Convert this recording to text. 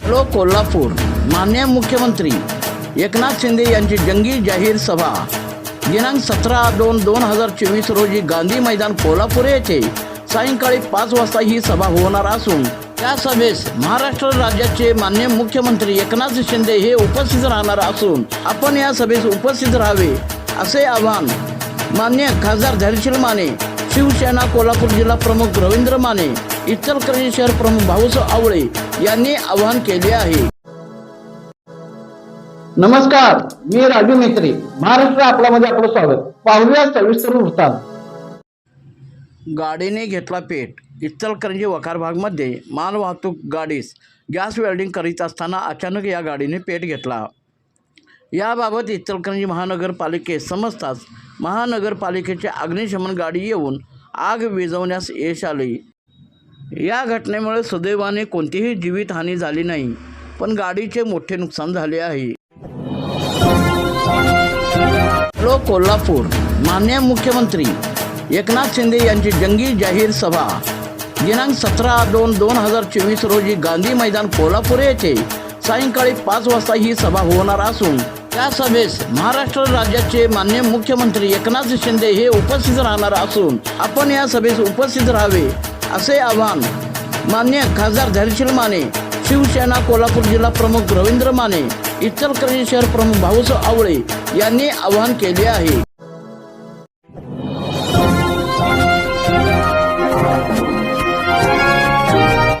Hello Kolhapur मान्य मुख्यमंत्री एकनाथ शिंदे यांची जंगी जाहीर सभा. दिनांक सतरा दोन दोन हजार चोवीस रोजी गांधी मैदान कोल्हापूर येथे सायंकाळी पाच वाजता ही सभा होणार असून त्या सभेस महाराष्ट्र राज्याचे मान्य मुख्यमंत्री एकनाथ शिंदे हे उपस्थित राहणार असून आपण या सभेस उपस्थित राहावे असे आवाहन मान्य खासदार धैर्यशील माने शिवसेना कोल्हापूर जिल्हा प्रमुख रवींद्र माने इचलकरंजी शहर प्रमुख भाऊसाहेब आवळे यांनी आवाहन केले आहे. नमस्कार मी राजू मेत्री महाराष्ट्र आपल्यामध्ये आपलं स्वागत. पाहूया सविस्तर वृत्तांत. गाडीने घेतला पेट. इचलकरंजी वखार भागमध्ये मालवाहतूक गाडीस गॅस वेल्डिंग करीत असताना अचानक या गाडीने पेट घेतला. याबाबत इचलकरंजी महानगरपालिकेत समजताच महानगरपालिकेची अग्निशमन गाडी येऊन आग विझवण्यास यश आले. या घटनेमुळे सुदैवाने कोणतीही जीवितहानी झाली नाही पण गाडीचे मोठे नुकसान झाले आहे. कोल्हापूर मान्य मुख्यमंत्री एकनाथ शिंदे यांची जंगी जाहीर सभा. दिनांक सतरा दोन दोन हजार चोवीस रोजी गांधी मैदान कोल्हापूर येथे सायंकाळी पाच वाजता ही सभा होणार असून त्या सभेस महाराष्ट्र राज्याचे मान्य मुख्यमंत्री एकनाथ शिंदे हे उपस्थित राहणार असून आपण या सभेस उपस्थित राहावे असे आवाहन मान्य खासदार धैर्यशील माने शिवसेना कोल्हापूर जिल्हा प्रमुख रवींद्र माने इचलकरंजी शहर प्रमुख भाऊसाहेब आवळे यांनी आवाहन केले आहे.